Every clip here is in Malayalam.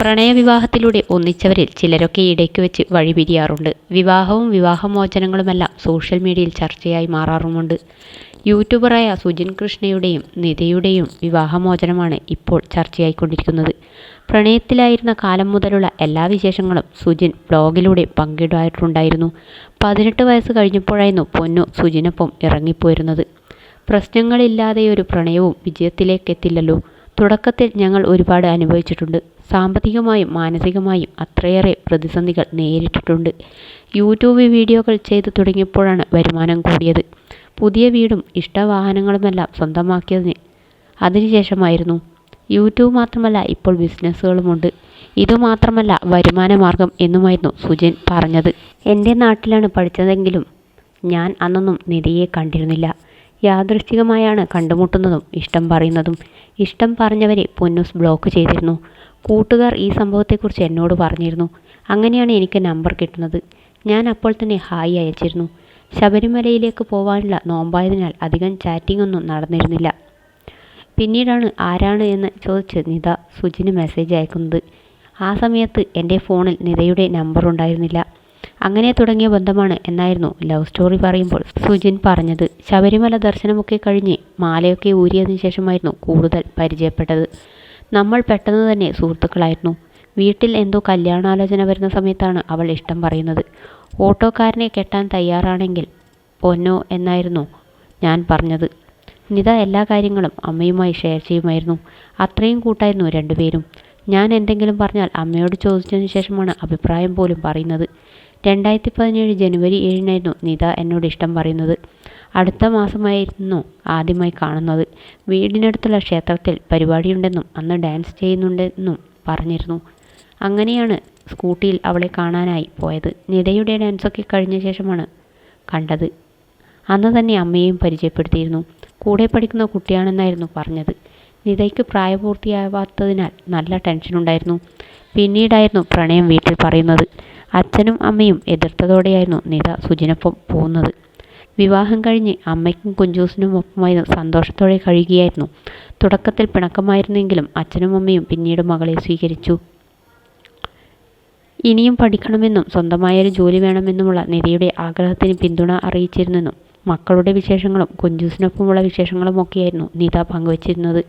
പ്രണയവിവാഹത്തിലൂടെ ഒന്നിച്ചവരിൽ ചിലരൊക്കെ ഇടയ്ക്ക് വെച്ച് വഴിപിരിയാറുണ്ട്. വിവാഹവും വിവാഹമോചനങ്ങളുമെല്ലാം സോഷ്യൽ മീഡിയയിൽ ചർച്ചയായി മാറാറുമുണ്ട്. യൂട്യൂബറായ സുജിൻ കൃഷ്ണയുടെയും നിതയുടെയും വിവാഹമോചനമാണ് ഇപ്പോൾ ചർച്ചയായിക്കൊണ്ടിരിക്കുന്നത്. പ്രണയത്തിലായിരുന്ന കാലം മുതലുള്ള എല്ലാ വിശേഷങ്ങളും സുജിൻ ബ്ലോഗിലൂടെ പങ്കിടാറുണ്ടായിരുന്നു. പതിനെട്ട് വയസ്സ് കഴിഞ്ഞപ്പോഴായിരുന്നു പൊന്നു സുജിനൊപ്പം ഇറങ്ങിപ്പോയിരുന്നത്. പ്രശ്നങ്ങളില്ലാതെ ഒരു പ്രണയവും വിജയത്തിലേക്കെത്തില്ലല്ലോ. തുടക്കത്തിൽ ഞങ്ങൾ ഒരുപാട് അനുഭവിച്ചിട്ടുണ്ട്. സാമ്പത്തികമായും മാനസികമായും അത്രയേറെ പ്രതിസന്ധികൾ നേരിട്ടിട്ടുണ്ട്. യൂട്യൂബ് വീഡിയോകൾ ചെയ്തു തുടങ്ങിയപ്പോഴാണ് വരുമാനം കൂടിയത്. പുതിയ വീടും ഇഷ്ടവാഹനങ്ങളുമെല്ലാം സ്വന്തമാക്കിയതിന് അതിനുശേഷമായിരുന്നു. യൂട്യൂബ് മാത്രമല്ല ഇപ്പോൾ ബിസിനസ്സുകളുമുണ്ട്. ഇതുമാത്രമല്ല വരുമാന മാർഗം എന്നുമായിരുന്നു സുജൻ പറഞ്ഞത്. എന്റെ നാട്ടിലാണ് പഠിച്ചതെങ്കിലും ഞാൻ അന്നൊന്നും നിധിയെ കണ്ടിരുന്നില്ല. യാദൃശ്ചികമായാണ് കണ്ടുമുട്ടുന്നതും ഇഷ്ടം പറയുന്നതും. ഇഷ്ടം പറഞ്ഞവരെ പൊന്നൂസ് ബ്ലോക്ക് ചെയ്തിരുന്നു. കൂട്ടുകാർ ഈ സംഭവത്തെക്കുറിച്ച് എന്നോട് പറഞ്ഞിരുന്നു. അങ്ങനെയാണ് എനിക്ക് നമ്പർ കിട്ടുന്നത്. ഞാൻ അപ്പോൾ തന്നെ ഹായ് അയച്ചിരുന്നു. ശബരിമലയിലേക്ക് പോവാനുള്ള നോമ്പായതിനാൽ അധികം ചാറ്റിംഗ് ഒന്നും നടന്നിരുന്നില്ല. പിന്നീടാണ് ആരാണ് എന്ന് ചോദിച്ച് നിത സുജിന് മെസ്സേജ് അയക്കുന്നത്. ആ സമയത്ത് എന്റെ ഫോണിൽ നിതയുടെ നമ്പർ ഉണ്ടായിരുന്നില്ല. അങ്ങനെ തുടങ്ങിയ ബന്ധമാണ് എന്നായിരുന്നു ലവ് സ്റ്റോറി പറയുമ്പോൾ സുജിൻ പറഞ്ഞത്. ശബരിമല ദർശനമൊക്കെ കഴിഞ്ഞ് മാലയൊക്കെ ഊരിയതിനു ശേഷമായിരുന്നു കൂടുതൽ പരിചയപ്പെട്ടത്. നമ്മൾ പെട്ടെന്ന് തന്നെ സുഹൃത്തുക്കളായിരുന്നു. വീട്ടിൽ എന്തോ കല്യാണാലോചന വരുന്ന സമയത്താണ് അവൾ ഇഷ്ടം പറയുന്നത്. ഓട്ടോക്കാരനെ കെട്ടാൻ തയ്യാറാണെങ്കിൽ പൊന്നോ എന്നായിരുന്നു ഞാൻ പറഞ്ഞത്. നിത എല്ലാ കാര്യങ്ങളും അമ്മയുമായി ഷെയർ ചെയ്യുമായിരുന്നു. അത്രയും കൂട്ടായിരുന്നു രണ്ടുപേരും. ഞാൻ എന്തെങ്കിലും പറഞ്ഞാൽ അമ്മയോട് ചോദിച്ചതിന് ശേഷമാണ് അഭിപ്രായം പോലും പറയുന്നത്. രണ്ടായിരത്തി പതിനേഴ് ജനുവരി ഏഴിനായിരുന്നു നിത എന്നോട് ഇഷ്ടം പറയുന്നത്. അടുത്ത മാസമായിരുന്നു ആദ്യമായി കാണുന്നത്. വീടിനടുത്തുള്ള ക്ഷേത്രത്തിൽ പരിപാടിയുണ്ടെന്നും അന്ന് ഡാൻസ് ചെയ്യുന്നുണ്ടെന്നും പറഞ്ഞിരുന്നു. അങ്ങനെയാണ് സ്കൂട്ടിയിൽ അവളെ കാണാനായി പോയത്. നിതയുടെ ഡാൻസൊക്കെ കഴിഞ്ഞ ശേഷമാണ് കണ്ടത്. അന്ന് തന്നെ അമ്മയെയും പരിചയപ്പെടുത്തിയിരുന്നു. കൂടെ പഠിക്കുന്ന കുട്ടിയാണെന്നായിരുന്നു പറഞ്ഞത്. നിതയ്ക്ക് പ്രായപൂർത്തിയാവാത്തതിനാൽ നല്ല ടെൻഷനുണ്ടായിരുന്നു. പിന്നീടായിരുന്നു പ്രണയം വീട്ടിൽ പറയുന്നത്. അച്ഛനും അമ്മയും എതിർത്തതോടെയായിരുന്നു നിത സുജിനൊപ്പം പോകുന്നത്. വിവാഹം കഴിഞ്ഞ് അമ്മയ്ക്കും കുഞ്ചൂസിനും ഒപ്പമായിരുന്നു സന്തോഷത്തോടെ കഴിയുകയായിരുന്നു. തുടക്കത്തിൽ പിണക്കമായിരുന്നെങ്കിലും അച്ഛനും അമ്മയും പിന്നീട് മകളെ സ്വീകരിച്ചു. ഇനിയും പഠിക്കണമെന്നും സ്വന്തമായൊരു ജോലി വേണമെന്നുമുള്ള നിധിയുടെ ആഗ്രഹത്തിന് പിന്തുണ അറിയിച്ചിരുന്നെന്നും മക്കളുടെ വിശേഷങ്ങളും കുഞ്ചൂസിനൊപ്പമുള്ള വിശേഷങ്ങളും ഒക്കെയായിരുന്നു നിത പങ്കുവച്ചിരുന്നത്.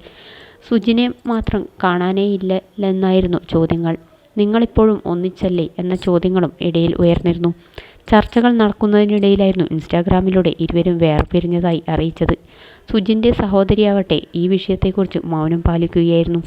സുജിനെ മാത്രം കാണാനേ ഇല്ലെന്നായിരുന്നു ചോദ്യങ്ങൾ. നിങ്ങളിപ്പോഴും ഒന്നിച്ചല്ലേ എന്ന ചോദ്യങ്ങളും ഇടയിൽ ഉയർന്നിരുന്നു. ചർച്ചകൾ നടക്കുന്നതിനിടയിലായിരുന്നു ഇൻസ്റ്റാഗ്രാമിലൂടെ ഇരുവരും വേർപിരിഞ്ഞതായി അറിയിച്ചത്. സുജിന്റെ സഹോദരിയാവട്ടെ ഈ വിഷയത്തെക്കുറിച്ച് മൗനം പാലിക്കുകയായിരുന്നു.